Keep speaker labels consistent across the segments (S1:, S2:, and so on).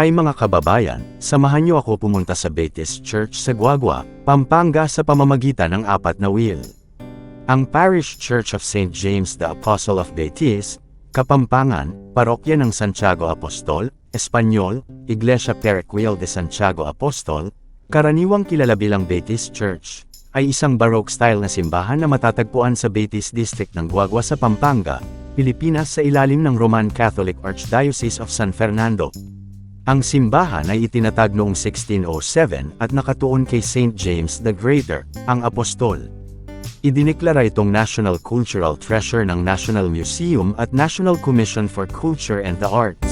S1: Hi mga kababayan, samahan niyo ako pumunta sa Betis Church sa Guagua, Pampanga sa pamamagitan ng apat na wheel. Ang Parish Church of St. James the Apostle of Betis, Kapampangan, Parokya ng Santiago Apostol, Espanyol, Iglesia Periquil de Santiago Apostol, karaniwang kilala bilang Betis Church, ay isang Baroque-style na simbahan na matatagpuan sa Betis District ng Guagua sa Pampanga, Pilipinas sa ilalim ng Roman Catholic Archdiocese of San Fernando. Ang simbahan ay itinatag noong 1607 at nakatuon kay St. James the Greater, ang apostol. Idineklara itong National Cultural Treasure ng National Museum at National Commission for Culture and the Arts.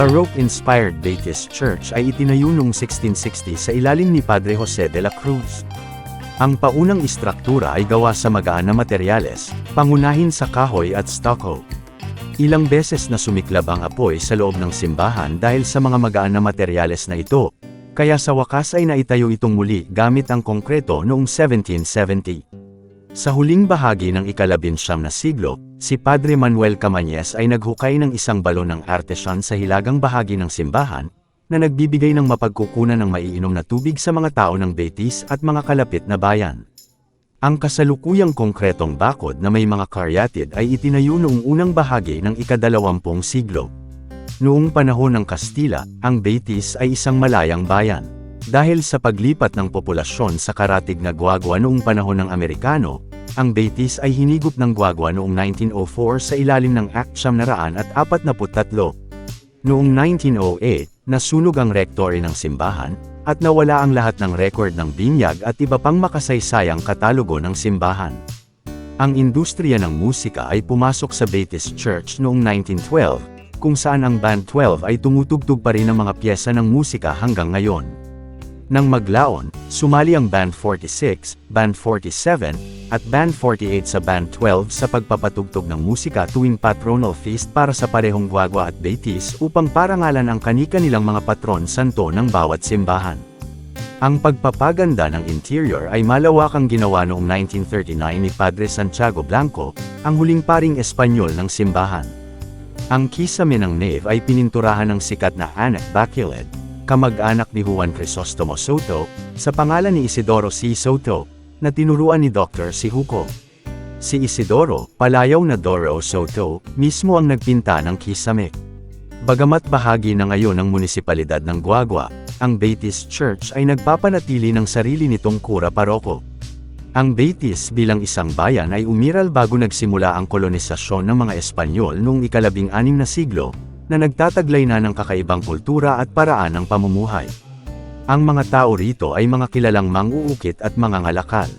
S1: Baroque-inspired Baptist Church ay itinayo noong 1660 sa ilalim ni Padre Jose de la Cruz. Ang paunang istruktura ay gawa sa magaan na materyales, pangunahin sa kahoy at stucco. Ilang beses na sumiklab ang apoy sa loob ng simbahan dahil sa mga magaan na materyales na ito, kaya sa wakas ay naitayo itong muli gamit ang konkreto noong 1770. Sa huling bahagi ng ikalabinsyam na siglo, si Padre Manuel Camanyes ay naghukay ng isang balon ng artesian sa hilagang bahagi ng simbahan, na nagbibigay ng mapagkukunan ng maiinom na tubig sa mga tao ng Betis at mga kalapit na bayan. Ang kasalukuyang konkretong bakod na may mga karyatid ay itinayo noong unang bahagi ng ikadalawampung siglo. Noong panahon ng Kastila, ang Betis ay isang malayang bayan. Dahil sa paglipat ng populasyon sa karatig na Guagua noong panahon ng Amerikano, ang Betis ay hinigop ng Guagua noong 1904 sa ilalim ng Act 743. Noong 1908, nasunog ang rektory ng simbahan, at nawala ang lahat ng record ng binyag at iba pang makasaysayang katalogo ng simbahan. Ang industriya ng musika ay pumasok sa Betis Church noong 1912, kung saan ang Band 12 ay tumutugtog pa rin ng mga pyesa ng musika hanggang ngayon. Nang maglaon, sumali ang Band 46, Band 47, at Band 48 sa Band 12 sa pagpapatugtog ng musika tuwing patronal feast para sa parehong Guagua at Betis upang parangalan ang kanika-nilang mga patron santo ng bawat simbahan. Ang pagpapaganda ng interior ay malawakang ginawa noong 1939 ni Padre Santiago Blanco, ang huling paring Espanyol ng simbahan. Ang kisame ng nave ay pininturahan ng sikat na Anak Baculet, kamag-anak ni Juan Crisostomo Soto, sa pangalan ni Isidoro C. Soto, na tinuruan ni Dr. si Huko. Si Isidoro, palayaw na Doro Soto, mismo ang nagpinta ng kisame. Bagamat bahagi na ngayon ng munisipalidad ng Guagua, ang Betis Church ay nagpapanatili ng sarili nitong kura paroko. Ang Betis bilang isang bayan ay umiral bago nagsimula ang kolonisasyon ng mga Espanyol noong ikalabing anim na siglo, na nagtataglay na ng kakaibang kultura at paraan ng pamumuhay. Ang mga tao rito ay mga kilalang manguukit at mga ngalakal.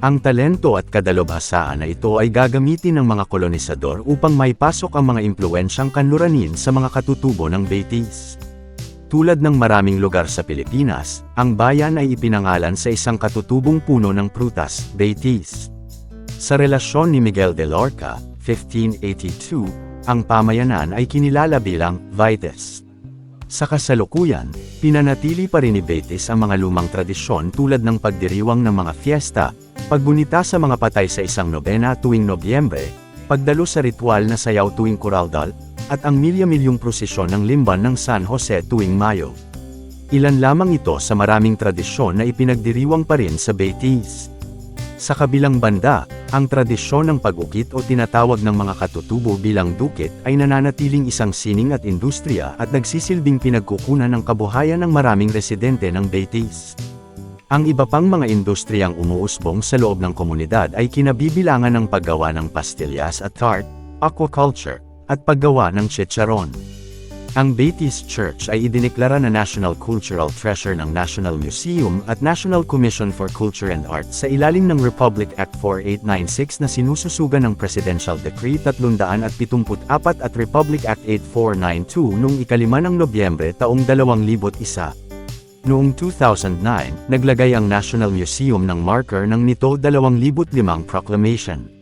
S1: Ang talento at kadalobhasaan na ito ay gagamitin ng mga kolonisador upang maipasok ang mga impluensyang kanluranin sa mga katutubo ng Betis. Tulad ng maraming lugar sa Pilipinas, ang bayan ay ipinangalan sa isang katutubong puno ng prutas, Betis. Sa relasyon ni Miguel de Lorca, 1582, ang pamayanan ay kinilala bilang Vites. Sa kasalukuyan, pinanatili pa rin ni Betis ang mga lumang tradisyon tulad ng pagdiriwang ng mga fiesta, paggunita sa mga patay sa isang nobena tuwing Nobyembre, pagdalo sa ritual na sayaw tuwing Coraldal, at ang milya-milyong prosesyon ng limban ng San Jose tuwing Mayo. Ilan lamang ito sa maraming tradisyon na ipinagdiriwang pa rin sa Betis. Sa kabilang banda, ang tradisyon ng pag-ukit o tinatawag ng mga katutubo bilang dukit ay nananatiling isang sining at industriya at nagsisilbing pinagkukunan ng kabuhayan ng maraming residente ng Betis. Ang iba pang mga industriyang umuusbong sa loob ng komunidad ay kinabibilangan ng paggawa ng pastillas at tart, aquaculture, at paggawa ng chicharon. Ang Betis Church ay idineklara na National Cultural Treasure ng National Museum at National Commission for Culture and Arts sa ilalim ng Republic Act 4896 na sinususugan ng Presidential Decree 374 at Republic Act 8492 noong ikalima ng Nobyembre taong 2001. Noong 2009, naglagay ang National Museum ng marker ng nito 2005 proclamation.